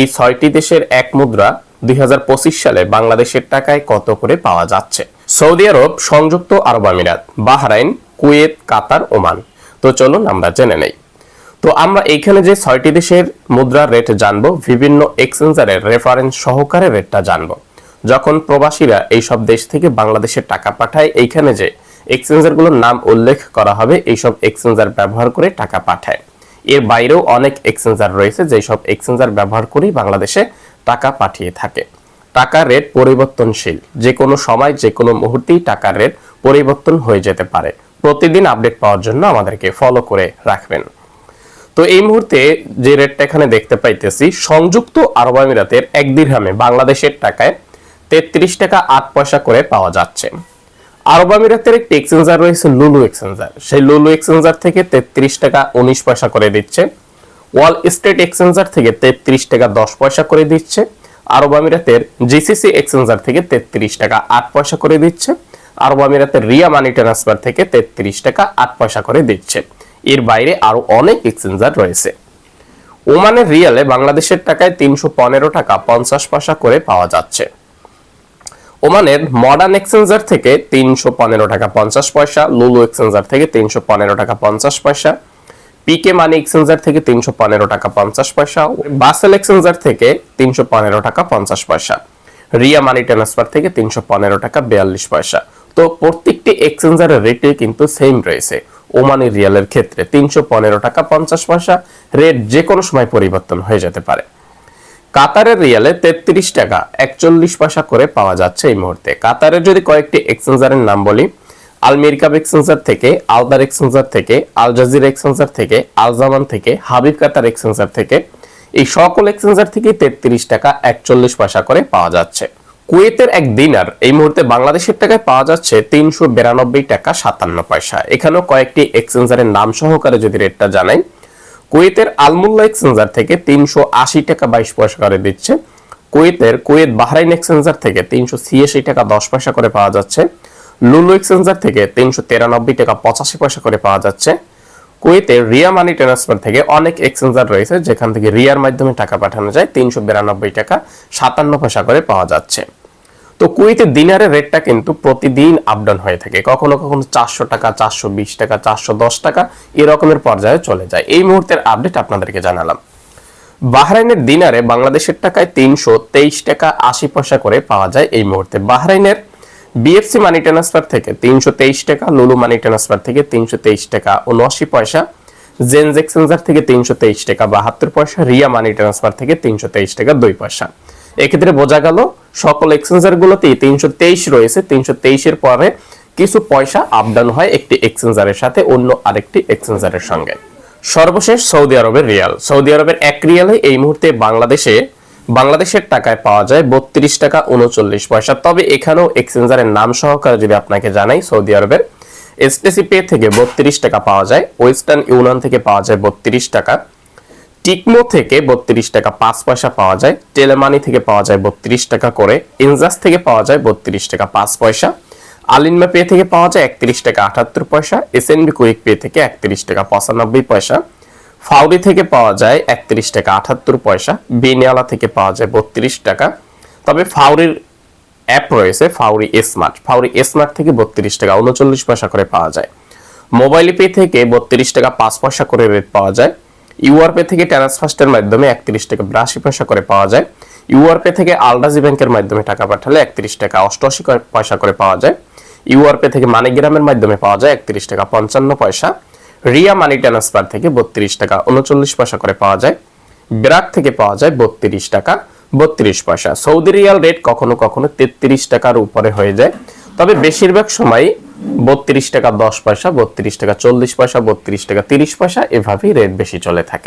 এই ছয়টি দেশের এক মুদ্রা দুই হাজার পঁচিশ সালে বাংলাদেশের টাকায় কত করে পাওয়া যাচ্ছে? সৌদি আরব, সংযুক্ত আরব আমিরাত, বাহরাইন, কুয়েত, কাতার, ওমান। তো চলুন আমরা জেনে নেই। তো আমরা এইখানে যে ছয়টি দেশের মুদ্রার রেট জানব, বিভিন্ন এক্সচেঞ্জারের রেফারেন্স সহকারে রেটটা জানব। যখন প্রবাসীরা এইসব দেশ থেকে বাংলাদেশে টাকা পাঠায়, এইখানে যে এক্সচেঞ্জারগুলোর নাম উল্লেখ করা হবে, এইসব এক্সচেঞ্জার ব্যবহার করে টাকা পাঠায়। এর বাইরেও অনেক এক্সচেঞ্জার রয়েছে, যেসব এক্সচেঞ্জার ব্যবহার করেই বাংলাদেশে টাকা পাঠিয়ে থাকে। টাকার রেট পরিবর্তনশীল। যে কোনো সময় যে কোনো মুহূর্তেই টাকার রেট পরিবর্তন হয়ে যেতে পারে। প্রতিদিন আপডেট পাওয়ার জন্য আমাদেরকে ফলো করে রাখবেন। তো এই মুহূর্তে যে রেটটা এখানে দেখতে পাইতেছি, সংযুক্ত আরব আমিরাতের এক দিরহামে বাংলাদেশের টাকায় তেত্রিশ টাকা আট পয়সা করে পাওয়া যাচ্ছে। আরব আমিরাতের একটি এক্সচেঞ্জার রয়েছে লুলু এক্সচেঞ্জার সেই লুলু এক্সচেঞ্জার থেকে তেত্রিশ টাকা উনিশ পয়সা করে দিচ্ছে। ওয়াল স্টেট এক্সচেঞ্জার থেকে তেত্রিশ টাকা দশ পয়সা করে দিচ্ছে। আরব আমিরাতের জিসিসি এক্সচেঞ্জার থেকে তেত্রিশ টাকা আট পয়সা করে দিচ্ছে। আরব আমিরাতের রিয়া মানি ট্রান্সফার থেকে তেত্রিশ টাকা আট পয়সা করে দিচ্ছে। এর বাইরে আরও অনেক এক্সচেঞ্জার রয়েছে। ওমানের রিয়ালে বাংলাদেশের টাকায় তিনশো পনেরো টাকা পঞ্চাশ পয়সা করে পাওয়া যাচ্ছে। ওমানের মডার্ন এক্সচেঞ্জার থেকে তিনশো পনেরো টাকা পঞ্চাশ পয়সা লুলু এক্সচেঞ্জার থেকে তিনশো পনেরো টাকা পঞ্চাশ পয়সা পিকে মানি এক্সচেঞ্জার থেকে তিনশো পনেরো টাকা পঞ্চাশ পয়সা বাসেল এক্সচেঞ্জার থেকে তিনশো পনেরো টাকা পঞ্চাশ পয়সা রিয়া মানি ট্রান্সফার থেকে তিনশো পনেরো টাকা বিয়াল্লিশ পয়সা। তো প্রত্যেকটি এক্সচেঞ্জারের রেটে কিন্তু সেম রয়েছে। ওমানি রিয়ালের ক্ষেত্রে তিনশো পনেরো টাকা পঞ্চাশ পয়সা রেট যে কোনো সময় পরিবর্তন হয়ে যেতে পারে। কাতারের রিয়ালে তেত্রিশ টাকা, একচল্লিশ পয়সা করে পাওয়া যাচ্ছে এই মুহূর্তে। কাতারের যদি কয়েকটি এক্সচেঞ্জারের নাম বলি আলমেরিকাব এক্সচেঞ্জার থেকে, আলদার এক্সচেঞ্জার থেকে, আল জাজির এক্সচেঞ্জার থেকে আলজামান থেকে, হাবিব কাতার এক্সচেঞ্জার থেকে, এই সকল এক্সচেঞ্জার থেকে তেত্রিশ টাকা, একচল্লিশ পয়সা করে পাওয়া যাচ্ছে। কুয়েতের এক দিনার এই মুহূর্তে বাংলাদেশের টাকায় পাওয়া যাচ্ছে তিনশো বিরানব্বই টাকা সাতান্ন পয়সা। এখানেও কয়েকটি এক্সচেঞ্জারের নাম সহকারে যদি রেটটা জানাই কুয়েতের আলমুল্লা এক্সচেঞ্জার থেকে তিনশো আশি টাকা বাইশ পয়সা করে দিচ্ছে। কুয়েতের কুয়েত বাহরাইন এক্সচেঞ্জার থেকে তিনশো ছিয়াশি টাকা দশ পয়সা করে পাওয়া যাচ্ছে। লুলু এক্সচেঞ্জার থেকে তিনশো তিরানব্বই টাকা পঁচাশি পয়সা করে পাওয়া যাচ্ছে। কুয়েতের রিয়া মানি ট্রান্সফার থেকে অনেক এক্সচেঞ্জার রয়েছে, যেখান থেকে রিয়ার মাধ্যমে টাকা পাঠানো যায়। তিনশো বিরানব্বই টাকা সাতান্ন পয়সা করে পাওয়া যাচ্ছে। তো কুয়েতের দিনারের রেটটা কিন্তু প্রতিদিন আপডাউন হয়ে থাকে। কখনো কখনো চারশো টাকা, চারশো বিশ টাকা, চারশো দশ টাকা এরকমের পর্যায়ে চলে যায়। এই মুহূর্তের আপডেট আপনাদেরকে জানালাম। বাহরাইনের দিনারে বাংলাদেশের টাকায় তিনশো তেইশ টাকা আশি পয়সা করে পাওয়া যায় এই মুহূর্তে। বাহরাইনের বিএফসি মানি ট্রান্সফার থেকে তিনশো তেইশ টাকা, লুলু মানি ট্রান্সফার থেকে তিনশো তেইশ টাকা উনআশি পয়সা জেনজ এক্সচেঞ্জার থেকে তিনশো তেইশ টাকা বাহাত্তর পয়সা, রিয়া মানি ট্রান্সফার থেকে তিনশো তেইশ টাকা দুই পয়সা। এক্ষেত্রে বোঝা গেল সকল এক্সচেঞ্জার গুলোতেই তিনশো তেইশ রয়েছে। তিনশো তেইশের পরে কিছু পয়সা আপডাউন হয় একটি এক্সচেঞ্জারের সাথে, অন্য আরেকটি এক্সচেঞ্জারের সঙ্গে। সর্বশেষ সৌদি আরবের রিয়াল। সৌদি আরবের এক রিয়ালে এই মুহূর্তে বাংলাদেশে, বাংলাদেশের টাকায় পাওয়া যায় বত্রিশ টাকা উনচল্লিশ পয়সা। তবে এখানেও এক্সচেঞ্জারের নাম সহকারে যদি আপনাকে জানাই, সৌদি আরবের এসটিসি পে থেকে বত্রিশ টাকা পাওয়া যায়, ওয়েস্টার্ন ইউনিয়ন থেকে পাওয়া যায় বত্রিশ টাকা। টিকমো থেকে বত্রিশ টাকা পাঁচ পয়সা পাওয়া যায়, টেলেমানি থেকে পাওয়া যায় বত্রিশ টাকা করে, ইনজাস থেকে পাওয়া যায় বত্রিশ টাকা পাঁচ পয়সা, আলিনমা পে থেকে পাওয়া যায় একত্রিশ টাকা আটাত্তর পয়সা এস এসএনবি কুইক পে থেকে একত্রিশ টাকা পঁচানব্বই পয়সা ফাউরি থেকে পাওয়া যায় একত্রিশ টাকা আটাত্তর পয়সা, বেনিয়ালা থেকে পাওয়া যায় বত্রিশ টাকা। তবে ফাউরির অ্যাপ রয়েছে ফাউরি স্মার্ট ফাউরি স্মার্ট থেকে বত্রিশ টাকা উনচল্লিশ পয়সা করে পাওয়া যায়। মোবাইল পে থেকে বত্রিশ টাকা পাঁচ পয়সা করে রেট পাওয়া যায়। ইউআর পে থেকে ট্রান্সফার্স্টের মাধ্যমে একত্রিশ টাকা বিরাশি পয়সা করে পাওয়া যায়। ইউআর পে থেকে আলডাজি ব্যাংকের মাধ্যমে টাকা পাঠালে একত্রিশ টাকা অষ্টআশি পয়সা করে পাওয়া যায়। ইউআর পে থেকে মানিগ্রামের মাধ্যমে পাওয়া যায় একত্রিশ টাকা পঞ্চান্ন পয়সা। রিয়া মানি ট্রান্সফার থেকে বত্রিশ টাকা উনচল্লিশ পয়সা করে পাওয়া যায়। ব্রাক থেকে পাওয়া যায় বত্রিশ টাকা বত্রিশ পয়সা। সৌদি রিয়াল রেট কখনো কখনো তেত্রিশ টাকার উপরে হয়ে যায়। তবে বেশিরভাগ সময় বত্রিশ টাকা দশ পয়সা, বত্রিশ টাকা চল্লিশ পয়সা, বত্রিশ টাকা তিরিশ পয়সা, এভাবেই রেট বেশি চলে থাকে।